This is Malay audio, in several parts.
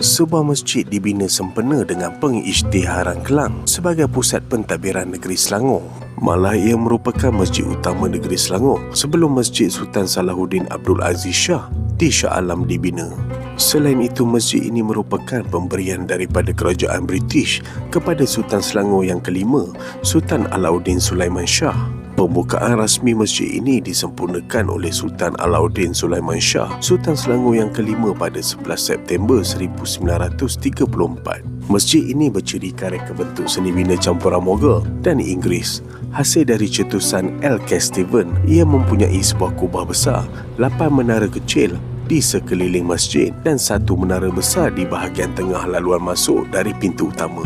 Sebuah masjid dibina sempena dengan pengisytiharan Kelang sebagai pusat pentadbiran negeri Selangor. Malah ia merupakan masjid utama negeri Selangor sebelum Masjid Sultan Salahuddin Abdul Aziz Shah di Shah Alam dibina. Selain itu, masjid ini merupakan pemberian daripada kerajaan British kepada Sultan Selangor yang kelima, Sultan Alauddin Sulaiman Shah. Pembukaan rasmi masjid ini disempurnakan oleh Sultan Alauddin Sulaiman Shah, Sultan Selangor yang kelima pada 11 September 1934. Masjid ini berciri kareka bentuk seni bina campuran Mughal dan Inggeris. Hasil dari cetusan L. K. Steven, ia mempunyai sebuah kubah besar, lapan menara kecil di sekeliling masjid dan satu menara besar di bahagian tengah laluan masuk dari pintu utama.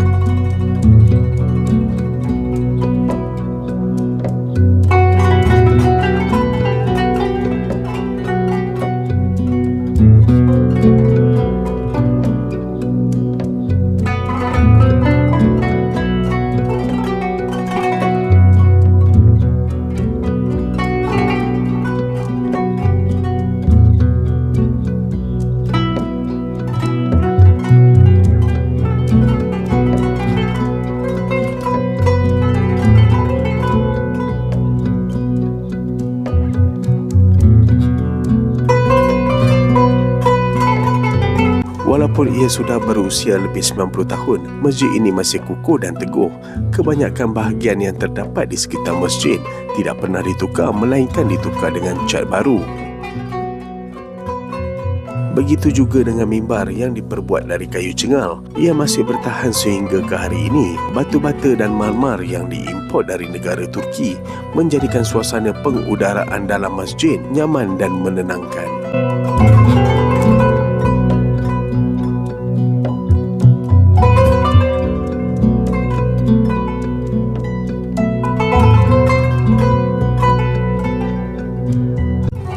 Walaupun ia sudah berusia lebih 90 tahun, masjid ini masih kukuh dan teguh. Kebanyakan bahagian yang terdapat di sekitar masjid tidak pernah ditukar melainkan ditukar dengan cat baru. Begitu juga dengan mimbar yang diperbuat dari kayu cengal. Ia masih bertahan sehingga ke hari ini. Batu bata dan marmar yang diimport dari negara Turki menjadikan suasana pengudaraan dalam masjid nyaman dan menenangkan.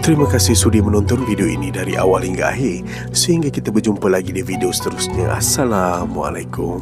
Terima kasih sudi menonton video ini dari awal hingga akhir. Sehingga kita berjumpa lagi di video seterusnya. Assalamualaikum.